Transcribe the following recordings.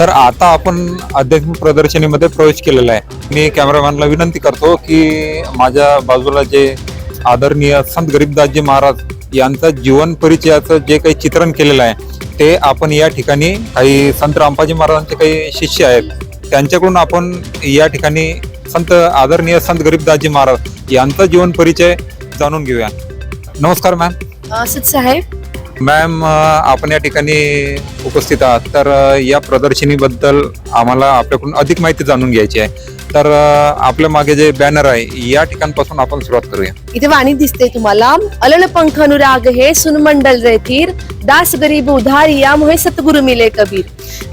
तर आता आपण आध्यात्मिक प्रदर्शनीमध्ये प्रवेश केलेला आहे. मी कॅमेरामॅनला विनंती करतो की माझ्या बाजूला जे आदरणीय संत गरीबदासजी महाराज यांचा जीवन परिचयाचं जे काही चित्रण केलेलं आहे ते आपण या ठिकाणी काही संत रामपाजी महाराजांचे काही शिष्य आहेत त्यांच्याकडून आपण या ठिकाणी संत आदरणीय संत गरीबदासजी महाराज यांचा जीवन परिचय जाणून घेऊया. नमस्कार मॅम साहेब मॅम आपण या ठिकाणी उपस्थित आहात. तर या प्रदर्शनीबद्दल आम्हाला आपल्याकडून अधिक माहिती जाणून घ्यायची आहे. तर आपल्या मागे जे बॅनर आहे या ठिकाणपासून आपण सुरुवात करूया. इथे वाणी दिसते तुम्हाला. अलल पंख अनुराग हे सुनमंडल रेतीर दास गरीब उधार यामुळे सतगुरु मिले कबीर.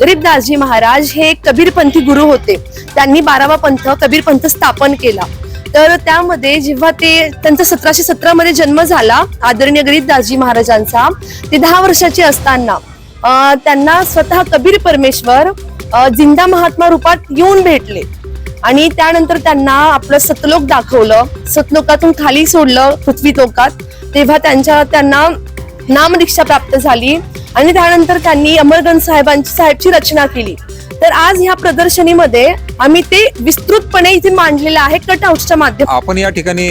गरीबदासजी महाराज हे कबीरपंथी गुरु होते. त्यांनी बारावा पंथ कबीर पंथ स्थापन केला. तर त्यामध्ये जेव्हा ते त्यांचा सतराशे सतरा मध्ये जन्म झाला आदरणीय गरीबदासजी महाराजांचा ते दहा वर्षाचे असताना त्यांना स्वतः कबीर परमेश्वर जिंदा महात्मा रूपात येऊन भेटले. आणि त्यानंतर त्यांना आपलं सतलोक दाखवलं सतलोकातून खाली सोडलं पृथ्वी लोकात. तेव्हा त्यांच्या त्यांना नामदीक्षा प्राप्त झाली. आणि त्यानंतर त्यांनी अमरगंज साहेबांची साहेबची रचना केली. तर आज ह्या प्रदर्शनीमध्ये आम्ही ते विस्तृतपणे इथे मांडलेलं आहे कट आउटच्या माध्यमातून. आपण या ठिकाणी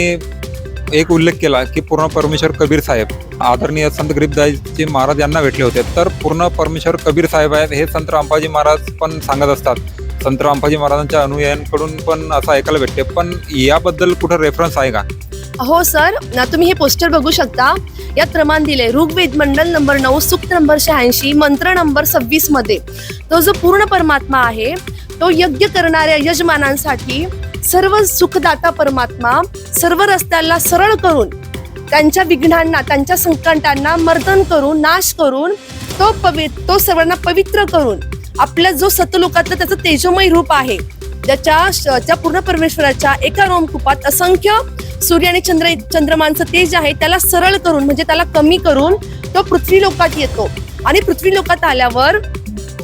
एक उल्लेख केला की पूर्ण परमेश्वर कबीर साहेब आदरणीय संत गरीबदासजी महाराज यांना भेटले होते. तर पूर्ण परमेश्वर कबीर साहेब आहेत हे संत रामपाजी महाराज पण सांगत असतात. संत रामपाजी महाराजांच्या अनुयायांकडून पण असं ऐकायला भेटते. पण याबद्दल कुठं रेफरन्स आहे का? हो सर. ना तुम्ही हे पोस्टर बघू शकता. यात प्रमाण दिले. ऋग्वेद मंडल नंबर नऊ सूक्त नंबर शहाऐंशी मंत्र नंबर सव्वीसमध्ये. तो जो पूर्ण परमात्मा आहे तो यज्ञ करणाऱ्या यजमानांसाठी सर्व सुखदाता परमात्मा सर्व रस्त्याला सरळ करून त्यांच्या विघ्नांना त्यांच्या संकटांना मर्दन करून नाश करून तो पवित्र तो सर्वांना पवित्र करून आपल्या जो सतलोकातलं त्याचं तेजोमय रूप आहे ज्याच्या त्या पूर्ण परमेश्वराच्या एका रोमकुपात असंख्य सूर्य आणि चंद्र चंद्रमांचं तेज आहे त्याला सरळ करून म्हणजे त्याला कमी करून तो पृथ्वी लोकात येतो. आणि पृथ्वी लोकात आल्यावर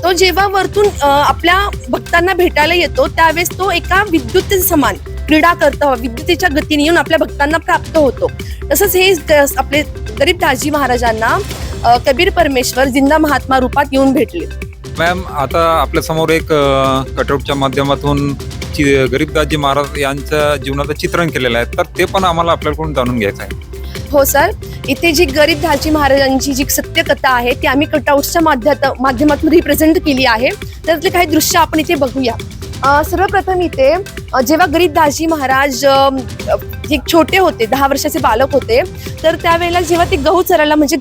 तो जेव्हा वरतून आपल्या भक्तांना भेटायला येतो त्यावेळेस तो एका विद्युत समान क्रीडा करतो विद्युतीच्या गतीने येऊन आपल्या भक्तांना प्राप्त होतो. तसंच हे आपले गरीब दाजी महाराजांना कबीर परमेश्वर जिंदा महात्मा रूपात येऊन भेटले. मॅम आता आपल्यासमोर एक कटआउटच्या माध्यमातून चि- गरीबदासजी महाराज यांच्या जीवनाचं चित्रण केलेलं आहे. तर ते पण आम्हाला आपल्याकडून जाणून घ्यायचं आहे. हो सर. इथे जी गरीब दाजी महाराजांची जी सत्यकथा आहे ती आम्ही कटआउट्सच्या माध्यमात माध्यमातून रिप्रेझेंट केली आहे. त्यातले काही दृश्य आपण इथे बघूया. सर्वप्रथम इथे जेव्हा गरीब दाजी महाराज अं, एक छोटे होते दहा वर्षाचे बालक होते तर त्यावेळेला जेव्हा ते गहू चरायला म्हणजे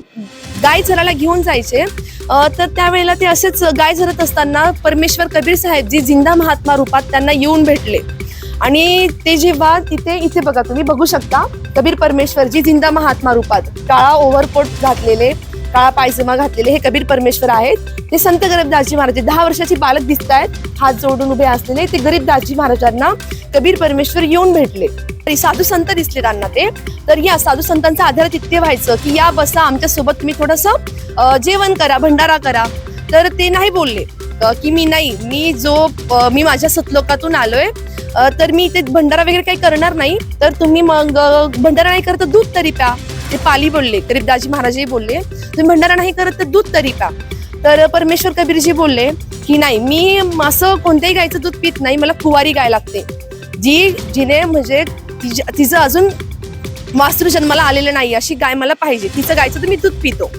गाय चरायला घेऊन जायचे तर त्यावेळेला ते असेच गाय झरत असताना परमेश्वर कबीर साहेब जी जिंदा महात्मा रूपात त्यांना येऊन भेटले. आणि ते जेव्हा तिथे इथे बघा तुम्ही बघू शकता कबीर परमेश्वरजी जिंदा महात्मा रूपात काळा ओव्हरकोट घातलेले काळा पायजमा घातलेले हे कबीर परमेश्वर आहेत. ते संत गरीब दाजी महाराज दहा वर्षाची बालक दिसत आहेत. हात जोडून उभे असलेले ते गरीब दाजी महाराजांना कबीर परमेश्वर येऊन भेटले. तरी साधू संत दिसले त्यांना ते. तर या साधू संतांचा आधार तिथे व्हायचं की या बसा आमच्यासोबत तुम्ही थोडस जेवण करा भंडारा करा. तर ते नाही बोलले. की मी नाही मी जो मी माझ्या सतलोकातून आलोय तर मी ते भंडारा वगैरे काही करणार नाही तर तुम्ही मग भंडारा नाही करत तर दूध तरी प्या. ते पाली बोलले तरी दाजी महाराजही बोलले तुम्ही भंडारा नाही करत तर दूध तरी प्या. तर परमेश्वर कबीरजी बोलले की नाही मी असं कोणत्याही गायचं दूध पित नाही मला कुवारी गाय लागते. जी जिने म्हणजे तिचं अजून वास्तू जन्माला आलेलं नाही अशी गाय मला पाहिजे तिचं गायचं तर मी दूध पितो.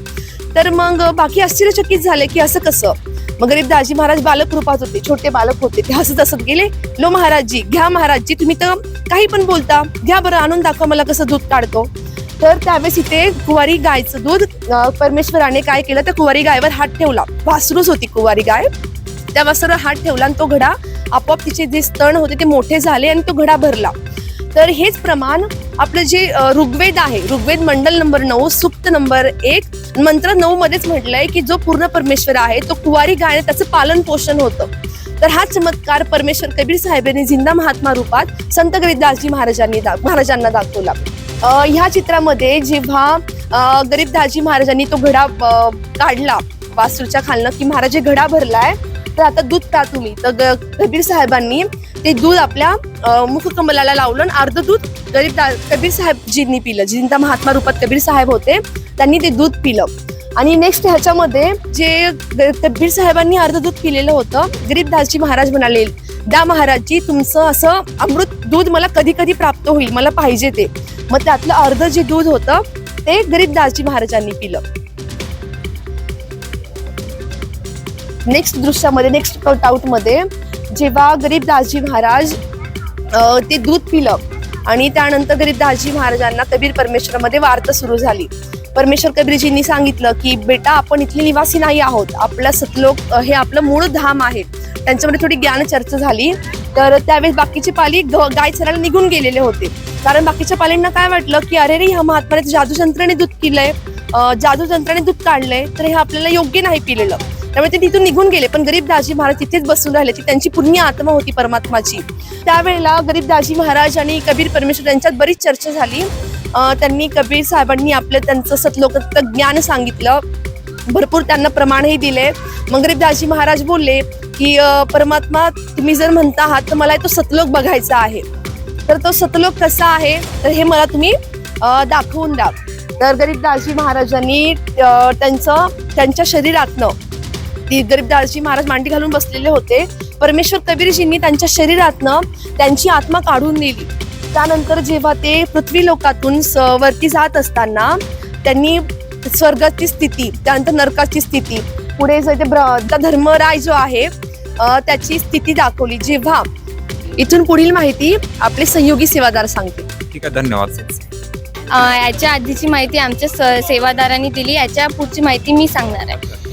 तर मग बाकी आश्चर्यचकित झाले की असं कसं? मग गरीब दाजी महाराज बालक रूपात होते छोटे बालक होते ते हसत हसत गेले. लो महाराजजी घ्या महाराजजी तुम्ही तर काही पण बोलता. घ्या बरं आणून दाखवा मला कसं दूध काढतो. तर त्यावेळेस इथे कुवारी गायचं दूध परमेश्वराने काय केलं? त्या कुवारी गायवर हात ठेवला. वासरूच होती कुवारी गाय. त्या वासरावर हात ठेवला आणि तो घडा आपोआप तिचे जे स्तण होते ते मोठे झाले आणि तो घडा भरला. तर हेच प्रमाण आपलं जे ऋग्वेद आहे ऋग्वेद मंडल नंबर नऊ सुक्त नंबर एक मंत्र नऊ मध्येच म्हटलंय की जो पूर्ण परमेश्वर आहे तो कुवारी गाय त्याचं पालन पोषण होतं. तर हा चमत्कार परमेश्वर कबीर साहेबांनी जिंदा महात्मा रूपात संत गरीबदासजी महाराजांनी दा- महाराजांना दाखवला. ह्या चित्रामध्ये जेव्हा गरीबदासजी महाराजांनी तो घडा काढला वासूरच्या खालनं की महाराज हे घडा भरलाय तर आता दूध प्या तुम्ही. तर कबीर साहेबांनी ते दूध आपल्या मुखकमलाला लावलं आणि अर्ध दूध गरीब कबीर साहेबजींनी पिलं. जिंता महात्मा रूपात कबीर साहेब होते त्यांनी ते दूध पिलं. आणि नेक्स्ट ह्याच्यामध्ये जे कबीर साहेबांनी अर्ध दूध पिलेलं होतं गरीबदासजी महाराज म्हणाले द्या महाराजजी तुमचं असं अमृत दूध मला कधी कधी प्राप्त होईल मला पाहिजे ते. मग त्यातलं अर्ध जे दूध होतं ते गरीबदासजी महाराजांनी पिलं. नेक्स्ट दृश्यामध्ये नेक्स्ट कटआउटमध्ये जेव्हा गरीबदासजी महाराज ते दूध पिलं आणि त्यानंतर गरीब दाजी महाराजांना कबीर परमेश्वरामध्ये वार्ता सुरू झाली. परमेश्वर कबीरजींनी सांगितलं की बेटा आपण इथले निवासी नाही आहोत. आपला सतलोक हे आपलं मूळ धाम आहे. त्यांच्यामध्ये थोडी ज्ञान चर्चा झाली. तर त्यावेळेस बाकीचे पाली ग- गाय चरायला निघून गेलेले होते. कारण बाकीच्या पालींना काय वाटलं की अरे रे ह्या महात्माने जादूजंत्राने दूध पिलंय. अ, जादू यंत्राने दूध काढलंय. तर हे आपल्याला योग्य नाही पिलेलं. त्यामुळे ते तिथून निघून गेले. पण गरीब दाजी महाराज तिथेच बसून राहिले. ती त्यांची पुण्य आत्मा होती परमात्माची. त्यावेळेला गरीब दाजी महाराज आणि कबीर परमेश्वर यांच्यात बरीच चर्चा झाली. त्यांनी कबीर साहेबांनी आपलं त्यांचं सतलोकातलं ज्ञान सांगितलं. भरपूर त्यांना प्रमाणही दिले. मग गरीब दाजी महाराज बोलले की परमात्मा तुम्ही जर म्हणता आहात तर मला तो सतलोक बघायचा आहे. तर तो सतलोक कसा आहे? तर हे मला तुम्ही दाखवून द्या. तर गरीबदासजी महाराजांनी त्यांचं त्यांच्या शरीरातनं ती गरीबदासजी महाराज मांडी घालून बसलेले होते. परमेश्वर कबीरजींनी त्यांच्या शरीरातनं त्यांची आत्मा काढून दिली त्यानंतर जेव्हा ते पृथ्वी लोकातून वरती जात असताना त्यांनी स्वर्गाची स्थिती त्यानंतर नरकाची स्थिती पुढे जे धर्मराय जो आहे अ, त्याची स्थिती दाखवली. जेव्हा इथून पुढील माहिती आपले सहयोगी सेवादार सांगते. ठीक आहे धन्यवाद. अ, याच्या आधीची माहिती आमच्या स सेवादारांनी दिली. याच्या पुढची माहिती मी सांगणार आहे.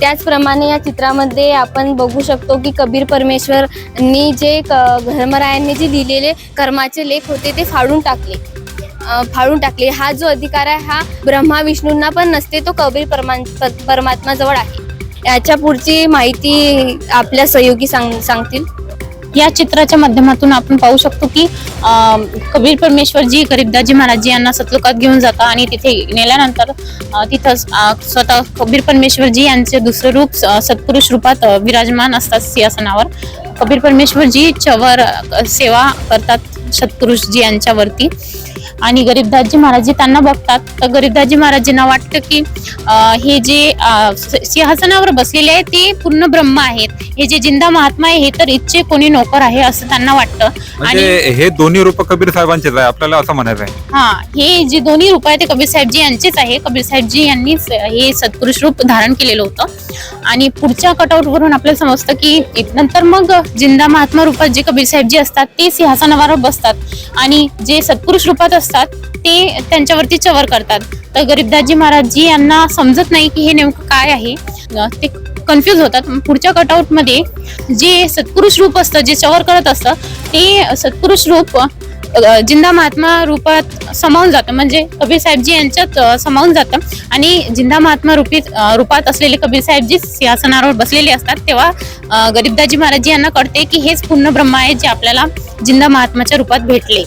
त्याचप्रमाणे या चित्रामध्ये आपण बघू शकतो की कबीर परमेश्वरनी जे क धर्मरायांनी जे लिहिलेले कर्माचे लेख होते ते फाडून टाकले. फाडून टाकले. हा जो अधिकार आहे हा ब्रह्मा विष्णूंना पण नसते तो कबीर परमा परमात्माजवळ आहे. याच्या पुढची माहिती आपल्या सहयोगी सांग सांगतील. या चित्राच्या माध्यमातून आपण पाहू शकतो की कबीर परमेश्वरजी गरीबदाजी महाराजजी यांना सतलुकात घेऊन जातात आणि तिथे नेल्यानंतर तिथंच स्वतः कबीर परमेश्वरजी यांचे दुसरे रूप सत्पुरुष रूपात विराजमान असतात सिंहासनावर. कबीर परमेश्वरजी चवर सेवा करतात सत्पुरुषजी यांच्यावरती. आणि गरीबदासजी महाराजजी त्यांना बघतात. तर गरीबदासजी महाराजींना वाटतं की अं, हे जे सिंहासनावर बसलेले आहे ते पूर्ण ब्रह्म आहेत. हे जे जिंदा महात्मा आहे हे तर इच्छे कोणी नोकर आहे असं त्यांना वाटतं. म्हणजे हे दोन्ही रूप कबीर साहेबांचेच आहे आपल्याला असं म्हणायचं आहे हा हे जे दोन्ही रूप आहे ते कबीर साहेबजी यांचेच आहे. कबीर साहेबजी यांनीच हे सत्पुरुष रूप धारण केलेलं होतं. आणि पुढच्या कटआउट वरून आपल्याला समजतं की नंतर मग जिंदा महात्मा रूपात जे कबीर साहेबजी असतात ते सिंहासनावर बसतात. आणि जे सत्पुरुष रूपात असतात ते त्यांच्यावरती चवर करतात. तर गरीबदासजी महाराजजी यांना समजत नाही की हे नेमकं काय आहे. ते कन्फ्युज होतात. पुढच्या कटआउटमध्ये जे सत्पुरुष रूप असतं जे चवर करत असतं ते सत्पुरुष रूप जिंदा महात्मा रूपात समावून जातं. म्हणजे कबीर साहेबजी यांच्यात समावून जातं. आणि जिंदा महात्मा रूपी रूपात असलेले कबीर साहेबजी सिंहासनावर बसलेले असतात. तेव्हा गरीबदाजी महाराजजी यांना कळते की हेच पूर्ण ब्रह्म आहे जे आपल्याला जिंदा महात्माच्या रूपात भेटले.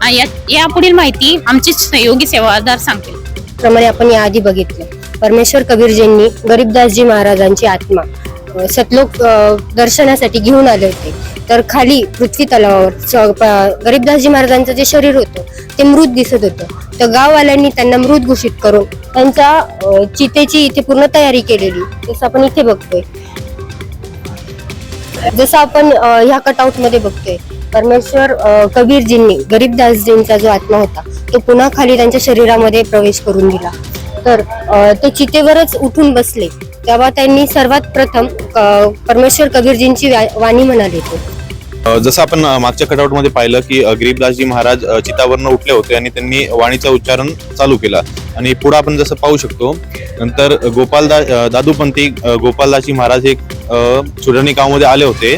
आणि या पुढील माहिती आमचे सहयोगी सेवादार सांगतील. प्रमाणे आपण याआधी बघितले. परमेश्वर कबीरजींनी गरीबदासजी महाराजांची आत्मा सतलोक दर्शनासाठी घेऊन आले होते. तर खाली पृथ्वी तलावावर गरीबदासजी महाराजांचं जे शरीर होतं ते मृत दिसत होतं. तर गाववाल्यांनी त्यांना मृत घोषित करून त्यांच्या चितेची इथे पूर्ण तयारी केलेली. जसं आपण इथे बघतोय. जसं आपण ह्या कटआउटमध्ये बघतोय. परमेश्वर कबीरजींनी गरीबदासजींचा जो आत्मा होता तो पुन्हा खाली त्यांच्या शरीरामध्ये प्रवेश करून दिला. तर ते चितेवरच उठून बसले. तेव्हा त्यांनी सर्वात प्रथम परमेश्वर कबीरजींची वाणी म्हणाली ते जसं आपण मागच्या कटआउटमध्ये पाहिलं की गरीबदासजी महाराज चितावरनं उठले होते आणि त्यांनी वाणीचं उच्चारण चालू केला. आणि पुढे आपण जसं पाहू शकतो नंतर गोपालदा अ, दादूपंथी गोपालदासजी महाराज हे अ, सुरणी गावामध्ये आले होते.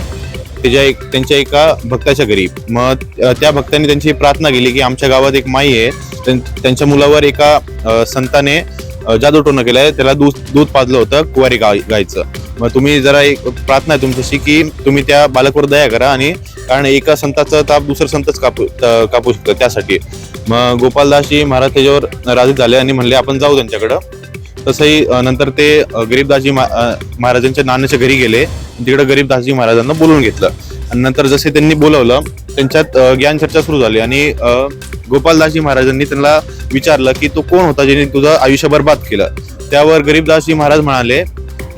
त्याच्या एक त्यांच्या एका भक्ताच्या घरी. मग त्या भक्तांनी त्यांची प्रार्थना केली की आमच्या गावात एक माई आहे त्यां- त्यांच्या मुलावर एका अ, संताने अ, जादूटोणं केलंय त्याला दूध दूध पाजलं होतं कुवारी गाय गायचं. मग तुम्ही जरा एक प्रार्थना आहे तुमच्याशी की तुम्ही त्या बालकवर दया करा आणि कारण एका संताचा ताप दुसरं संतच कापू कापू शकतो त्यासाठी. मग गोपालदासजी महाराज त्याच्यावर राजी झाले आणि म्हणले आपण जाऊ त्यांच्याकडं. तसंही नंतर ते गरीबदासजी महाराजांच्या नानाच्या घरी गेले. तिकडे गरीबदासजी महाराजांना बोलून घेतलं. आणि नंतर जसे त्यांनी बोलवलं त्यांच्यात ज्ञान चर्चा सुरू झाली. आणि गोपालदासजी महाराजांनी त्यांना विचारलं की तो कोण होता ज्याने तुझं आयुष्य बर्बाद केलं? त्यावर गरीबदासजी महाराज म्हणाले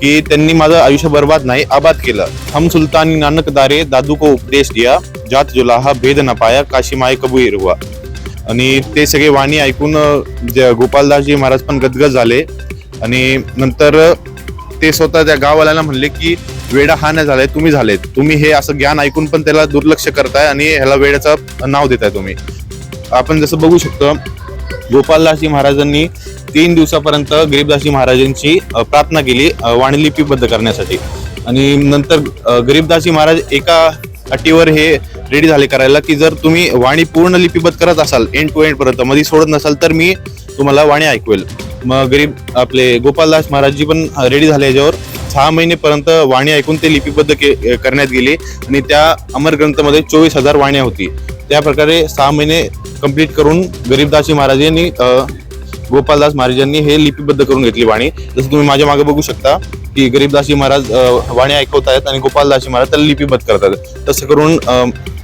की त्यांनी माझं आयुष्य बर्बाद नाही आबाद केलं. हम सुलतानी नानक दारे दादू को उपदेश दिया जात जुलाहा भेद न पाया काशी माय कबूर हुआ आणि ते सगळे वाणी ऐकून गोपालदासजी महाराज पण गदगद झाले. आणि नंतर ते स्वतः त्या गाववाल्याला म्हणले की वेडा हा नाही झालाय तुम्ही झालेत. तुम्ही हे असं ज्ञान ऐकून पण त्याला दुर्लक्ष करताय आणि ह्याला वेड्याचं नाव देताय तुम्ही. आपण जसं बघू शकतो गोपालदासजी महाराजांनी तीन दिवसापर्यंत गरीबदासजी महाराजांची प्रार्थना केली वाणी लिपीबद्ध करण्यासाठी. आणि नंतर गरीबदासजी महाराज एका अटीवर हे रेडी झाले करायला की जर तुम्ही वाणी पूर्ण लिपीबद्ध करत असाल एंड टू एंड पर्यंत मध्ये सोडत नसाल तर मी तुम्हाला वाणी ऐकवेल. मग गरीब आपले गोपालदास महाराजजी पण रेडी झाले याच्यावर. सहा महिनेपर्यंत वाणी ऐकून ते लिपिबद्ध के करण्यात गेली. आणि त्या अमर ग्रंथमध्ये चोवीस हजार वाण्या होती. त्या प्रकारे सहा महिने कंप्लीट करून गरीबदासजी महाराज यांनी गोपालदास महाराजांनी हे लिपिबद्ध करून घेतली वाणी. जसं तुम्ही माझ्या मागे बघू शकता की गरीबदासजी महाराज वाणी ऐकवत आहेत आणि गोपालदासजी महाराज त्याला लिपिबद्ध करतात. तसं करून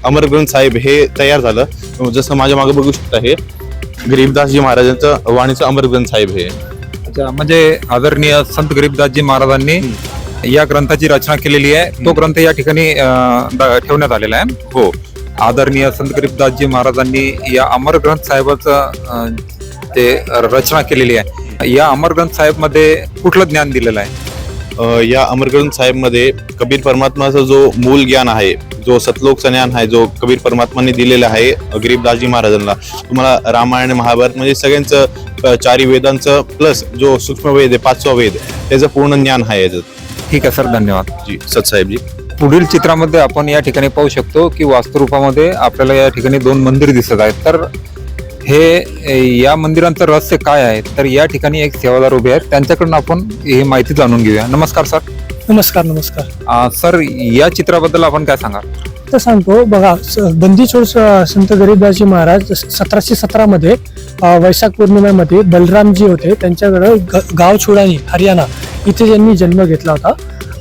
अमर ग्रंथ साहेब हे तयार झालं. जसं माझ्या मागे बघू शकता हे. गरीबदासजी महाराजांचं वाणीचं अमर ग्रंथ साहेब हे. अच्छा म्हणजे आदरणीय संत गरीबदासजी महाराजांनी या ग्रंथाची रचना केलेली आहे. तो ग्रंथ या ठिकाणी अं, द- ठेवण्यात आलेला आहे. हो. आदरणीय संत गरीबदासजी महाराजांनी या अमर ग्रंथ साहेबाचं अं, ते रचना केलेली आहे. या अमर ग्रंथ साहेबमध्ये कुठलं ज्ञान दिलेलं आहे? या अमरग्रंथ साहेबमध्ये कबीर परमात्माचा जो मूल ज्ञान आहे जो सतलोकचं ज्ञान आहे जो कबीर परमात्माने दिलेला आहे अ, गरीबदासजी महाराजांना तुम्हाला रामायण महाभारत म्हणजे सगळ्यांचं चारी वेदांचं प्लस जो सूक्ष्म वेद आहे पाचवा वेद त्याचं पूर्ण ज्ञान आहे याच्यात ठीक आहे सर धन्यवाद. जी सतसाहेबजी पुढील चित्रामध्ये आपण या ठिकाणी पाहू शकतो की वास्तुरूपामध्ये आपल्याला या ठिकाणी दोन मंदिर दिसत आहेत. तर हे या मंदिरांचं रहस्य काय आहे? तर या ठिकाणी एक सेवादार उभे आहेत. त्यांच्याकडून आपण ही माहिती जाणून घेऊया. नमस्कार सर. नमस्कार नमस्कार. अं, सर या चित्राबद्दल आपण काय सांगाल? तर सांगतो बघा बंदीछोड स- संत गरीबदासजी महाराज सतराशे सतरामध्ये अ, वैशाख पौर्णिमेमध्ये बलरामजी होते. त्यांच्याकडे गाव छोडानी हरियाणा इथे त्यांनी जन्म घेतला होता.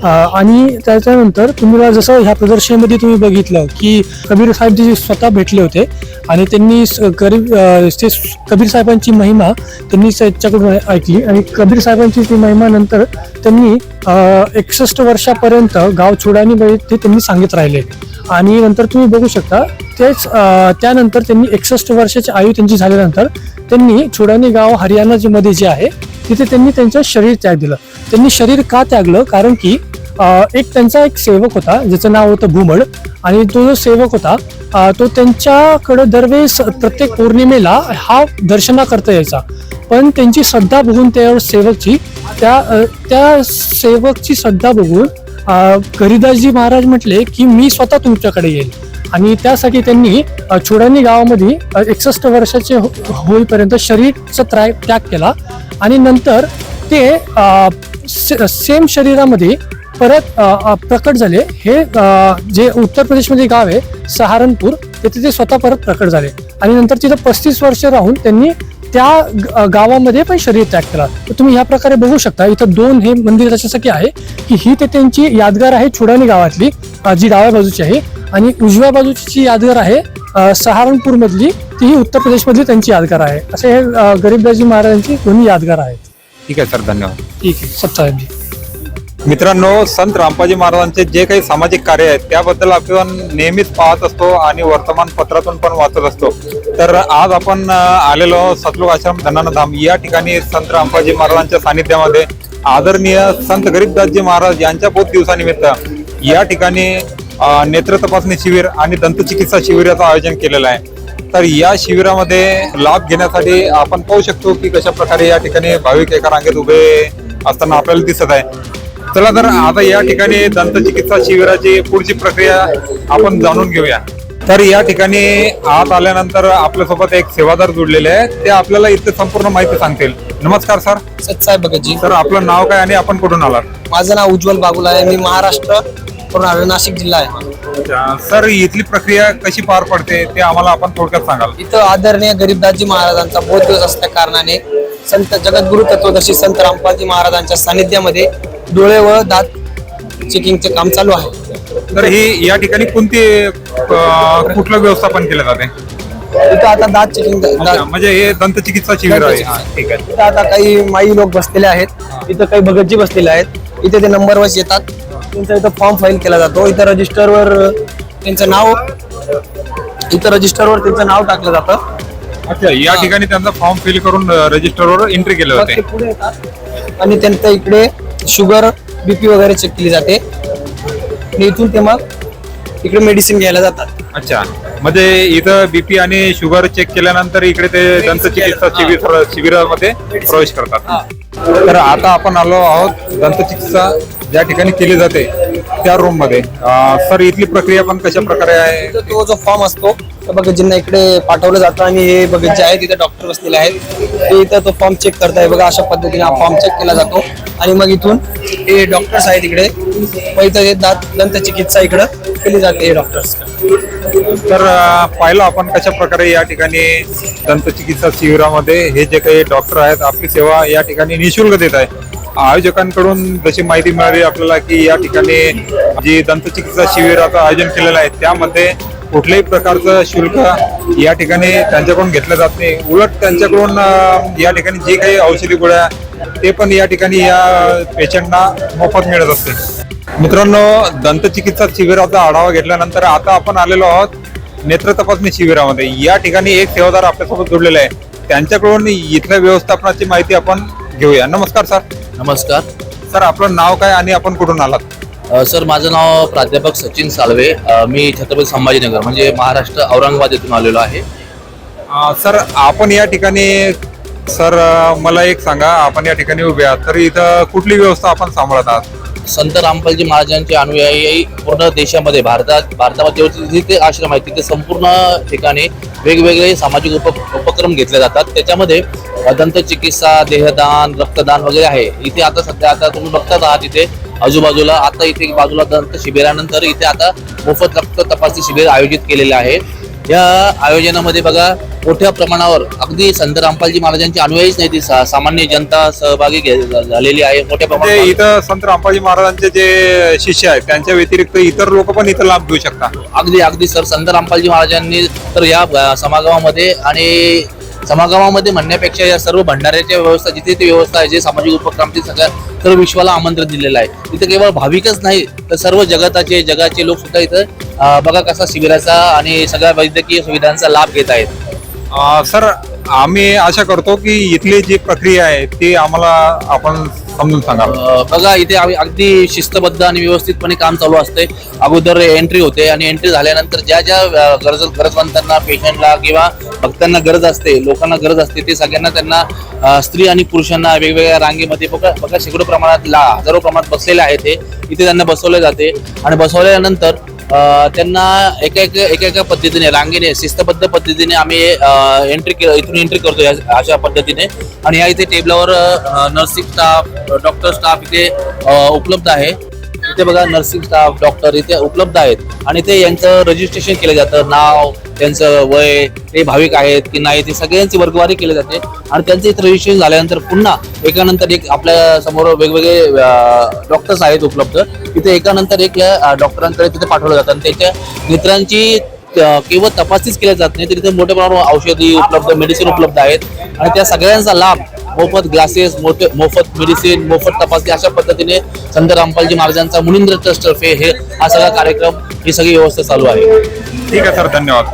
आणि त्याच्यानंतर तुम्हाला जसं ह्या प्रदर्शनामध्ये तुम्ही बघितलं की कबीर साहेबजी स्वतः भेटले होते आणि त्यांनी स- गरीब ते कबीर साहेबांची महिमा त्यांनी त्याच्याकडून ऐकली आणि कबीर साहेबांची ती महिमा नंतर त्यांनी एकसष्ट वर्षापर्यंत गाव छोडानीमध्ये ते त्यांनी सांगत राहिले. आणि नंतर तुम्ही बघू शकता तेच त्यानंतर त्यांनी एकसष्ट वर्षाची आयु त्यांची झाल्यानंतर त्यांनी छोडानी गाव हरियाणा जे जे आहे तिथे त्यांनी त्यांचं शरीर त्याग दिलं. त्यांनी शरीर का त्यागलं? कारण की एक त्यांचा एक सेवक होता ज्याचं नाव होतं भूमड आणि तो जो सेवक होता तो त्यांच्याकडं दरवेळेस प्रत्येक पौर्णिमेला हा दर्शना करता यायचा. पण त्यांची श्रद्धा बघून त्या सेवकची त्या त्या सेवकची श्रद्धा बघून गरिदासजी महाराज म्हटले की मी स्वतः तुमच्याकडे येईल. आणि त्यासाठी त्यांनी छोडानी गावामध्ये एकसष्ट वर्षाचे हो- होईपर्यंत शरीरचा त्राय त्याग केला. आणि नंतर ते सेम शरीरामध्ये परत प्रकट झाले. हे जे उत्तर प्रदेशमध्ये गाव आहे सहारनपूर तिथे ते स्वतः परत प्रकट झाले. आणि नंतर तिथं पस्तीस वर्ष राहून त्यांनी त्या गावामध्ये पण शरीर त्याग केला. तर तुम्ही या प्रकारे बघू शकता इथं दोन हे मंदिर त्याच्यासाठी आहे की ही ते त्यांची यादगार आहे चुडानी गावातली जी डाव्या बाजूची आहे. आणि उजव्या बाजूची जी यादगार आहे अ, सहारनपूर मधली ती ही उत्तर प्रदेशमधली त्यांची यादगार आहे. असे हे अ, गरीबदासजी महाराजांची दोन्ही यादगार आहेत. ठीक आहे सर. धन्यवाद. ठीक आहे. सत्साहेबजी मित्रांनो संत रामपाजी महाराजांचे जे काही सामाजिक कार्य आहेत त्याबद्दल आपण नेहमीच पाहत असतो आणि वर्तमानपत्रातून पण वाचत असतो. तर आज आपण आलेलो सतलोक आश्रम धनानधाम. या ठिकाणी संत रामपाजी महाराजांच्या सानिध्यामध्ये आदरणीय संत गरीबदासजी महाराज यांच्या बोध दिवसानिमित्त या ठिकाणी नेत्र तपासणी शिबिर आणि दंतचिकित्सा शिबिराचं आयोजन केलेलं आहे. तर या शिबिरामध्ये लाभ घेण्यासाठी आपण पाहू शकतो की कशा प्रकारे या ठिकाणी भाविक एका रांगेत उभे असताना आपल्याला दिसत आहे. चला तर आता या ठिकाणी दंतचिकित्सा शिबिराची पुढची प्रक्रिया आपण जाणून घेऊया. तर या ठिकाणी आत आल्यानंतर आपल्यासोबत एक सेवादार जुडलेले आहे ते आपल्याला इथे संपूर्ण माहिती सांगतील. नमस्कार सर. सत्साहेब भगतजी सर आपलं नाव काय आणि आपण कुठून आलात? माझं नाव उज्ज्वल बागुल आहे. मी महाराष्ट्र आलो नाशिक जिल्हा आहे. सर इथली प्रक्रिया कशी पार पडते ते आम्हाला आपण थोडक्यात सांगाल. इथं आदरणीय गरीबदासजी महाराजांचा बोध दिवस असल्या कारणाने संत जगद्गुरु तत्वदर्शी संत रामपालजी महाराजांच्या सानिध्यामध्ये डोळे व दात चेकिंगचे काम चालू आहे. तर ही या ठिकाणी कोणती अं, कुठलं व्यवस्थापन केलं जाते? इथं आता दात चेकिंग अच्छा, म्हणजे हे दंत चिकित्सा शिबिर आहे. हा, ठीक आहे. इथं आता काही माई लोक बसलेले आहेत. इथं काही भगतजी बसलेले आहेत. इथे ते नंबर वाईज येतात. त्यांचा इथं फॉर्म फाईल केला जातो. इथं रजिस्टरवर त्यांचं नाव इथं रजिस्टरवर त्यांचं नाव टाकलं जातं. अच्छा या ठिकाणी त्यांचा फॉर्म फिल करून रजिस्टरवर एंट्री केले मग ते जाते. पुढे येतात. आणि त्यांचं इकडे शुगर बीपी वगैरे चेक केली जाते. आणि इथून ते मग इकडे मेडिसिन घ्यायला जातात. अच्छा. म्हणजे इथं बीपी आणि शुगर चेक केल्यानंतर इकडे ते दंत चिकित्सा शिबिर शिबिरामध्ये प्रवेश करतात. तर आता आपण आलो आहोत दंत चिकित्सा ज्या ठिकाणी केली जाते. त्या रूममध्ये. सर इथली प्रक्रिया पण कशा प्रकारे आहे? तो जो फॉर्म असतो तो बघजींना इकडे पाठवलं जातं आणि हे बघत जे आहेत इथे डॉक्टर बसलेले आहेत ते इथं तो फॉर्म चेक करताय. बघा अशा पद्धतीने हा फॉर्म चेक केला जातो. आणि मग इथून हे डॉक्टर्स आहेत इकडे. इथं हे दात दंत चिकित्सा इकडं केली जाते हे डॉक्टर्स तर पाहिलं आपण कशा प्रकारे या ठिकाणी दंत चिकित्सा शिबिरामध्ये हे जे काही डॉक्टर आहेत आपली सेवा या ठिकाणी निशुल्क देत आहे. आयोजकांकडून जशी माहिती मिळाली आपल्याला की या ठिकाणी जी दंतचिकित्सा शिबिराचं आयोजन केलेलं आहे त्यामध्ये कुठल्याही प्रकारचं शुल्क या ठिकाणी त्यांच्याकडून घेतलं जात नाही. उलट त्यांच्याकडून या ठिकाणी जे काही औषधी गोळ्या ते पण या ठिकाणी या पेशंटना मोफत मिळत असते. मित्रांनो दंतचिकित्सा शिबिराचा आढावा घेतल्यानंतर आता आपण आलेलो आहोत नेत्र तपासणी शिबिरामध्ये. या ठिकाणी एक सेवादार आपल्यासोबत जोडलेला आहे. त्यांच्याकडून इथल्या व्यवस्थापनाची माहिती आपण घेऊया. नमस्कार सर. नमस्कार. सर आपलं नाव काय आणि आपण कुठून आलात? अ, सर माझं नाव प्राध्यापक सचिन साळवे. अ, मी छत्रपती संभाजीनगर म्हणजे महाराष्ट्र औरंगाबाद येथून आलेलो आहे. अं, सर आपण या ठिकाणी सर अं, मला एक सांगा आपण या ठिकाणी उभे आहात. तर इथं कुठली व्यवस्था आपण सांभाळत आहात? संत रामपालजी महाराजांचे अनुयायी पूर्ण देशामध्ये भारतात भारतामध्ये जेवढे जिथे आश्रम आहेत तिथे संपूर्ण ठिकाणी वेगवेगळे सामाजिक उप उपक्रम घेतले जातात. त्याच्यामध्ये अ, दंतचिकित्सा देहदान रक्तदान वगैरे आहे. इथे आता सध्या आता तुम्ही बघतात आहात इथे. आजूबाजूला आता इथे बाजूला दंत शिबिरानंतर इथे आता मोफत रक्त तपासणी शिबिर आयोजित केलेले आहे. या आयोजनामध्ये बघा मोठ्या प्रमाणावर अगदी संत रामपालजी महाराजांची अनुयायीच नाही ती सा- सामान्य जनता सहभागी झालेली आहे मोठ्या म्हणजे प्रमाणावर. इथं संत रामपाजी महाराजांचे जे शिष्य आहेत त्यांच्या व्यतिरिक्त इतर लोक पण इथं लाभ घेऊ शकतात. अगदी अगदी सर. संत रामपालजी महाराजांनी तर या समागमामध्ये आणि समागमामध्ये म्हणण्यापेक्षा या सर्व भंडाऱ्याच्या व्यवस्था जिथे ती व्यवस्था आहे जे सामाजिक उपक्रमाची सगळ्या सर्व विश्वाला आमंत्रण दिलेलं आहे. इथे केवळ भाविकच नाही तर सर्व जगताचे जगाचे लोक सुद्धा इथं बघा कसा शिबिराचा आणि सगळ्या वैद्यकीय सुविधांचा लाभ घेत आहेत. सर आम्ही आशा करतो की इथली जी प्रक्रिया आहे ती आम्हाला आपण समजून सांगाल. बघा इथे आम्ही अगदी शिस्तबद्ध आणि व्यवस्थितपणे काम चालू असते अगोदर एंट्री होते आणि एंट्री झाल्यानंतर ज्या ज्या गरज गरजवंतांना पेशंटला किंवा भक्तांना गरज असते लोकांना गरज असते ते सगळ्यांना त्यांना स्त्री आणि पुरुषांना वेगवेगळ्या रांगेमध्ये बघा बघा शेकडो प्रमाणात ला हजारो प्रमाणात बसलेले आहेत ते. इथे त्यांना बसवले जाते. आणि बसवल्यानंतर त्यांना एका एक एका एका पद्धतीने रांगेने शिस्तबद्ध पद्धतीने आम्ही एंट्री इथून एंट्री करतो या- अशा पद्धतीने. आणि या इथे टेबलावर नर्सिंग स्टाफ डॉक्टर स्टाफ इथे उपलब्ध आहे. इथे बघा नर्सिंग स्टाफ डॉक्टर इथे उपलब्ध आहेत. आणि ते यांचं रजिस्ट्रेशन केलं जातं. नाव त्यांचं वय ते भाविक आहेत की नाही ते सगळ्यांची वर्गवारी केली जाते. आणि त्यांचं इथं रजिस्ट्रेशन झाल्यानंतर पुन्हा एकानंतर एक आपल्यासमोर वेगवेगळे डॉक्टर्स आहेत उपलब्ध. तिथे एकानंतर एक या डॉक्टरांकडे तिथे पाठवलं जातं. आणि त्याच्या मित्रांची केवळ तपासणीच केल्या जात नाही. तर तिथे मोठ्या प्रमाणावर औषधी उपलब्ध मेडिसिन उपलब्ध आहेत. आणि त्या सगळ्यांचा लाभ मोफत ग्लासेस मोठे मोफत मेडिसिन मोफत तपासणी अशा पद्धतीने संत रामपालजी महाराजांचा मुनिंद्र ट्रस्ट तर्फे हे हा सगळा कार्यक्रम ही सगळी व्यवस्था चालू आहे. ठीक आहे सर. धन्यवाद.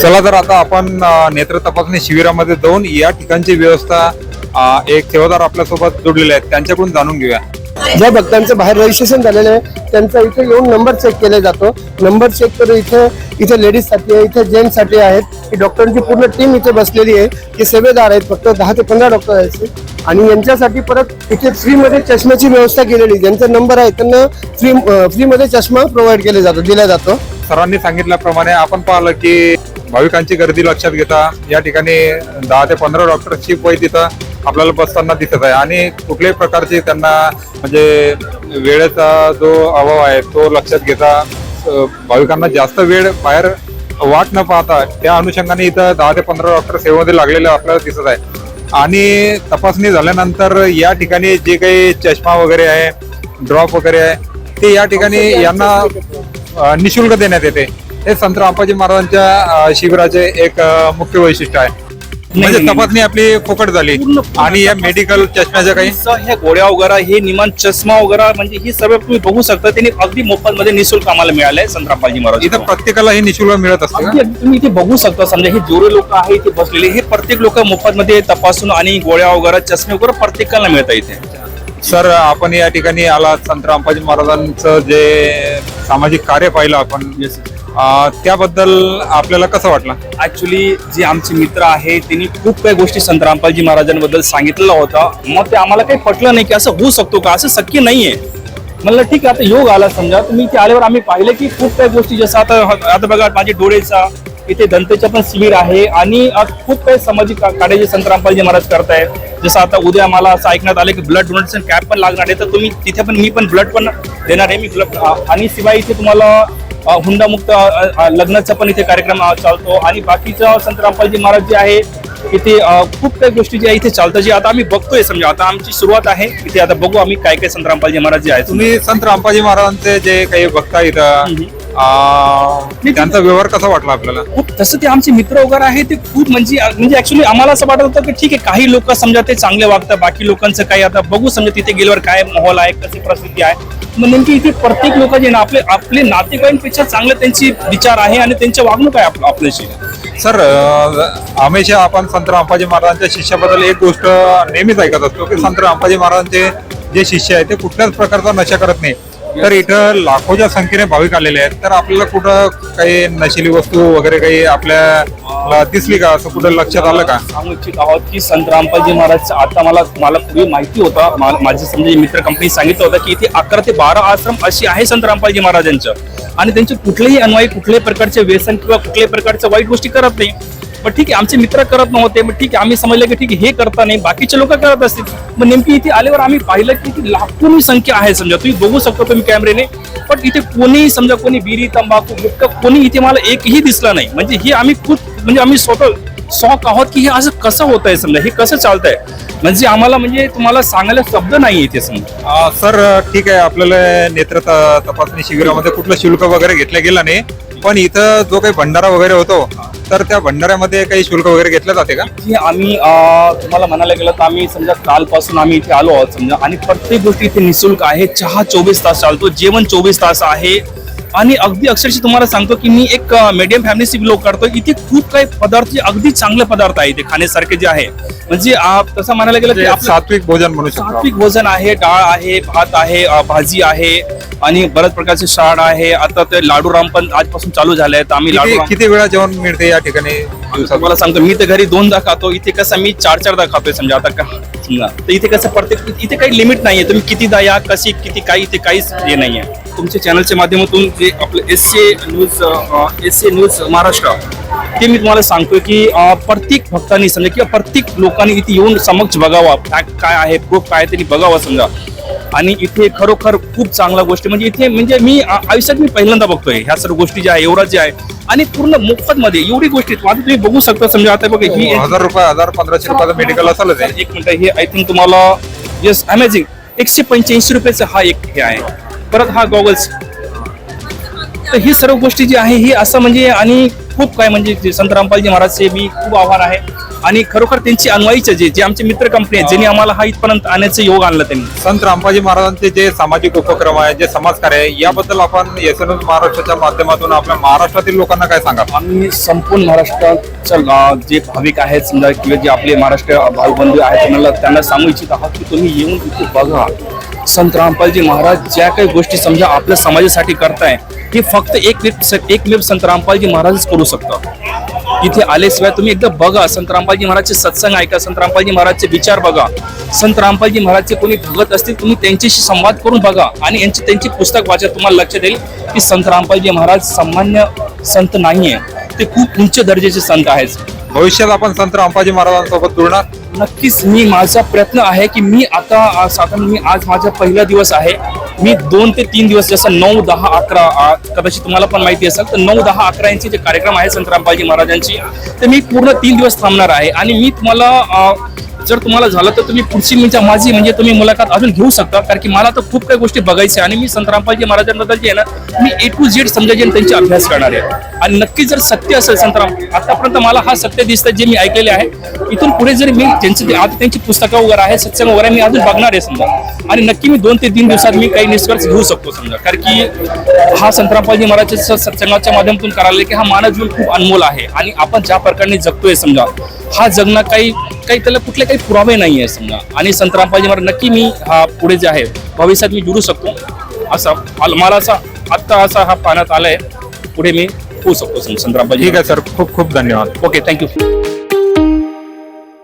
चला तर आता आपण नेत्र तपासणी शिबिरामध्ये जाऊन या ठिकाणची व्यवस्था एक सेवादार आपल्यासोबत जोडलेले आहेत. त्यांच्याकडून जाणून घेऊया. ज्या भक्तांचं बाहेर रजिस्ट्रेशन झालेलं आहे त्यांचा इथे येऊन नंबर चेक केला जातो. नंबर चेक करून इथे इथे लेडीजसाठी आहे इथे जेंट्ससाठी आहेत. डॉक्टरांची पूर्ण टीम इथे बसलेली आहे. की सेवेदार आहेत फक्त दहा ते पंधरा डॉक्टर आहेत आणि यांच्यासाठी परत इथे फ्रीमध्ये चष्म्याची व्यवस्था केलेली आहे. ज्यांचा नंबर आहे त्यांना फ्री फ्रीमध्ये चष्मा प्रोव्हाइड केला जातो दिला जातो. सरांनी सांगितल्याप्रमाणे आपण पाहिलं की भाविकांची गर्दी लक्षात घेता. या ठिकाणी दहा ते पंधरा डॉक्टरची वय तिथं. आपल्याला बसताना दिसत आहे. आणि कुठल्याही प्रकारची त्यांना म्हणजे वेळेचा जो अभाव आहे तो लक्षात घेता भाविकांना जास्त वेळ बाहेर वाट न पाहता त्या अनुषंगाने इथं दहा ते पंधरा डॉक्टर सेवेमध्ये लागलेले आपल्याला दिसत आहे. आणि तपासणी झाल्यानंतर या ठिकाणी जे काही चष्मा वगैरे आहे ड्रॉप वगैरे आहे ते या ठिकाणी यांना निशुल्क देण्यात येते. हे संत रामपाजी महाराजांच्या शिबिराचे एक मुख्य वैशिष्ट्य आहे. म्हणजे तपासणी आपली फुकट झाली. आणि या मेडिकल चष्म्याच्या काही? ह्या गोळ्या वगैरे हे निमान चष्मा वगैरे म्हणजे ही सर्व तुम्ही बघू शकता. त्यांनी अगदी मोफत मध्ये निशुल्क आम्हाला मिळालंय संतरामपालजी महाराज इथं प्रत्येकाला हे निशुल्क मिळत असते तुम्ही इथे बघू शकता समजा हे जेवढे लोक आहे इथे बसलेले. हे प्रत्येक लोक मोफत मध्ये तपासून आणि गोळ्या वगैरे चष्मे वगैरे प्रत्येकाला मिळतात इथे. सर आपण या ठिकाणी आला संत रामपाजी महाराजांचं जे सामाजिक कार्य पाहिलं आपण. त्याबद्दल आपल्याला कसं वाटलं? ऍक्च्युली जे आमचे मित्र आहे त्यांनी खूप काही गोष्टी संत रामपालजी महाराजांबद्दल सांगितलेला होता. मग ते आम्हाला काही पटलं नाही की असं होऊ शकतो का? असं शक्य नाहीये. म्हणलं ठीक आहे आता योग आला समजा. तुम्ही इथे आल्यावर आम्ही पाहिलं की खूप काही गोष्टी जसं आता आता बघा माझे डोळेचा इथे दंतेचा पण शिबिर आहे आणि खूप काही सामाजिक कार्य जे संत रामपालजी महाराज करताय जसं आता उद्या मला असं ऐकण्यात आलं की ब्लड डोनेशन कॅम्प पण लागणार आहे. तर तुम्ही तिथे पण मी पण ब्लड पण देणार आहे. मी ब्लड आणि शिवाय इथे तुम्हाला हुंडामुक्त लग्नाचा पण इथे कार्यक्रम चालतो. आणि बाकीचं संत रामपालजी महाराज जे आहे इथे खूप काही गोष्टी ज्या इथे चालतं जे आता आम्ही बघतोय समजा. आता आमची सुरुवात आहे. इथे आता बघू आम्ही काय काय संत रामपालजी महाराज जे आहेत. तुम्ही संत रामपाजी महाराजांचे जे काही बघता इथं त्यांचा व्यवहार कसा वाटला आपल्याला? खूप तसं ते आमचे मित्र वगैरे आहे ते खूप म्हणजे म्हणजे ऍक्च्युली आम्हाला असं वाटत होतं की ठीक आहे काही लोक समजा ते चांगले वागतात बाकी लोकांचं काही आता बघू समजा तिथे गेल्यावर काय माहोल आहे कशी परिस्थिती आहे. मग नेमकी इथे प्रत्येक लोक जे ना आपले आपले नातेवाईकांपेक्षा चांगले त्यांची विचार आहे आणि त्यांचे वागणूक आहे आप- आपल्याशी. सर हमेशा आपण संत रामपाजी महाराजांच्या शिष्याबद्दल एक गोष्ट नेहमीच ऐकत असतो की संत रामपाजी महाराजांचे जे शिष्य आहेत ते कुठल्याच प्रकारचा नशा करत नाही तर इथं लाखोच्या संख्येने भाविक आलेले आहेत. तर आपल्याला कुठं काही नशिली वस्तू वगैरे काही आपल्याला दिसली का? असं कुठं लक्षात आलं का? सांगू इच्छित आहोत की संत रामपालजी महाराज आता मला मला पूर्वी माहिती होता मा- माझे समजा मित्र कंपनी सांगितलं होतं की इथे अकरा ते बारा आश्रम अशी आहे संत रामपालजी महाराजांचं. आणि त्यांचे कुठलेही अन्वयी कुठल्याही प्रकारचे व्यसन किंवा कुठल्याही प्रकारच्या वाईट गोष्टी करत नाही. पण ठीक आहे आमचे मित्र करत नव्हते मग ठीक आहे आम्ही समजलं की ठीक आहे हे करता नाही बाकीचे लोक करत असतील. मग नेमकी इथे आल्यावर आम्ही पाहिलं की इथे लाखोनी संख्या आहे समजा. तुम्ही बघू शकता तुम्ही कॅमेरेने पण इथे कोणी समजा कोणी बिरी तंबाखू गुटखा कोणी इथे मला एकही दिसला नाही. म्हणजे हे आम्ही खूप म्हणजे आम्ही स्वतः शॉक आहोत की हे असं कसं होत आहे समजा. हे कसं चालतंय? म्हणजे आम्हाला म्हणजे तुम्हाला सांगायला शब्द नाही इथे समजा. सर ठीक आहे आपल्याला नेत्र तपासणी शिबिरामध्ये कुठलं शुल्क वगैरे घेतलं गेलं नाही. पण इथं जो काही भंडारा वगैरे होतो तर त्या भंडाऱ्यामध्ये काही शुल्क वगैरे घेतलं जाते का? की आम्ही अं, तुम्हाला म्हणायला गेलं तर आम्ही समजा कालपासून आम्ही इथे आलो आहोत समजा आणि प्रत्येक गोष्टी इथे निशुल्क आहे. चहा चोवीस तास चालतो जेवण चोवीस तास आहे. आणि अगदी अक्षरशः तुम्हाला सांगतो की मी एक मीडियम फॅमिलीची बिलॉग करतो इथे खूप काही पदार्थ अगदी चांगले पदार्थ आहे इथे खाण्यासारखे जे आहे. म्हणजे तसं म्हणायला गेलं की सात्विक भोजन म्हणू शकतो सात्विक भोजन आहे डाळ आहे भात आहे भाजी आहे आणि बऱ्याच प्रकारचे शाळ आहे. आता ते लाडू राम पण आजपासून चालू झाले आहेत आम्ही लाडू किती वेळा जेवण मिळते या ठिकाणी तुम्हाला सांगतो मी तर घरी दोनदा खातो. इथे कसं मी चार चारदा खातोय समजा. आता का समजा. तर इथे कसं प्रत्येक इथे काही लिमिट नाहीये. तुम्ही कितीदा या कशी किती काही इथे काहीच हे नाहीये. तुमच्या चॅनलच्या माध्यमातून जे आपलं S C news S C news Maharashtra ते मी तुम्हाला सांगतोय की प्रत्येक भक्तांनी समजा किंवा प्रत्येक लोकांनी इथे येऊन समक्ष बघावा. काय आहे प्रूफ काय आहे त्यांनी बघावं समजा. आणि इथे खरोखर खूप चांगल्या गोष्टी म्हणजे इथे म्हणजे मी आयुष्यात मी पहिल्यांदा बघतोय. ह्या सर्व गोष्टी ज्या आहे एवढा जे आहे आणि पूर्ण मोफत मध्ये एवढी गोष्टी आता तुम्ही बघू शकता समजा आता बघा ही हजार रुपये हजार पंधराशे रुपयाचं मेडिकल असेलच आहे एक मिनिट हे आय थिंक तुम्हाला येस अमेझिंग एकशे पंच्याऐंशी रुपयाचा हा एक हे आहे. परत हा गॉगल्स तर ही सर्व गोष्टी जी आहे ही असं म्हणजे आणि खूप काय म्हणजे जे संत रामपालजी महाराजचे मी खूप आभार आहे. आणि खरोखर त्यांची अन्वाईचे जे जे आमचे मित्र कंपनी आहेत ज्यांनी आम्हाला हा इथपर्यंत आणण्याचं योग आणलं त्यांनी. संत रामपाजी महाराजांचे जे सामाजिक उपक्रम आहे जे समाजकार्य आहे याबद्दल आपण एस एन महाराष्ट्राच्या माध्यमातून आपल्या महाराष्ट्रातील लोकांना काय सांगा आम्ही संपूर्ण महाराष्ट्राच्या अं, जे भाविक आहेत समजा किंवा जे आपले महाराष्ट्र भाऊबंधू आहेत त्यांना त्यांना सांगू इच्छित आहात की तुम्ही येऊन इथे बघा. संत रामपालजी महाराज ज्या काही गोष्टी समजा आपल्या समाजासाठी करताय हे फक्त एक एकमेव संत रामपालजी महाराजच करू शकतात इथे आल्याशिवाय तुम्ही एकदा बघा संत रामपालजी महाराजचे सत्संग ऐका संत रामपालजी महाराजचे विचार बघा. संत रामपालजी महाराजचे कोणी भगत असतील तुम्ही त्यांच्याशी संवाद करून बघा आणि यांची त्यांची पुस्तक वाचा तुम्हाला लक्षात येईल की संत रामपालजी महाराज सामान्य संत नाहीये. ते खूप उंच दर्जाचे संत आहेत. भविष्यात आपण संत रामपाजी महाराजांसोबत जुळणार? नक्कीच मी माझा प्रयत्न आहे की मी आता साधारण मी आज माझा पहिला दिवस आहे. मी दोन ते तीन दिवस जसं नऊ दहा अकरा कदाचित तुम्हाला पण माहिती असेल तर नऊ दहा अकरा यांचे जे कार्यक्रम आहे संत रामपालजी महाराजांची ते मी पूर्ण तीन दिवस थांबणार आहे. आणि मी तुम्हाला जर तुम्हाला झालं तर तुम्ही पुढची म्हणजे माझी म्हणजे तुम्ही मुलाखत अजून घेऊ शकता. कारण की मला तर खूप काही गोष्टी बघायच्या आणि मी संत रामपालजी महाराजांबद्दल जे आहे ना मी ए टू झेड समजायचे आणि त्यांचे अभ्यास करणार आहे. आणि नक्की जर सत्य असेल संतराम आतापर्यंत मला हा सत्य दिसतं जे मी ऐकलेले आहे. इथून पुढे जर मी त्यांची आता त्यांची पुस्तकं वगैरे आहे सत्संग वगैरे मी अजून बघणार आहे समजा. आणि नक्की मी दोन ते तीन दिवसात मी काही निष्कर्ष घेऊ शकतो समजा. कारण की हा संतरामपालजी महाराजांच्या सत्संगाच्या माध्यमातून करायला की हा मानव जीवन खूप अनमोल आहे. आणि आपण ज्या प्रकारे जगतोय समजा हा जगणं काही काही त्याला कुठले काही पुरावे नाही आहे समजा. आणि संतरामपालजी महाराज नक्की मी हा पुढे जे आहे भविष्यात मी जुडू शकतो. असा मला असा आत्ता असा हा पाण्यात आलाय. पुढे मी होऊ शकतो संतरामपालजी ठीक आहे सर. खूप खूप धन्यवाद. Okay thank you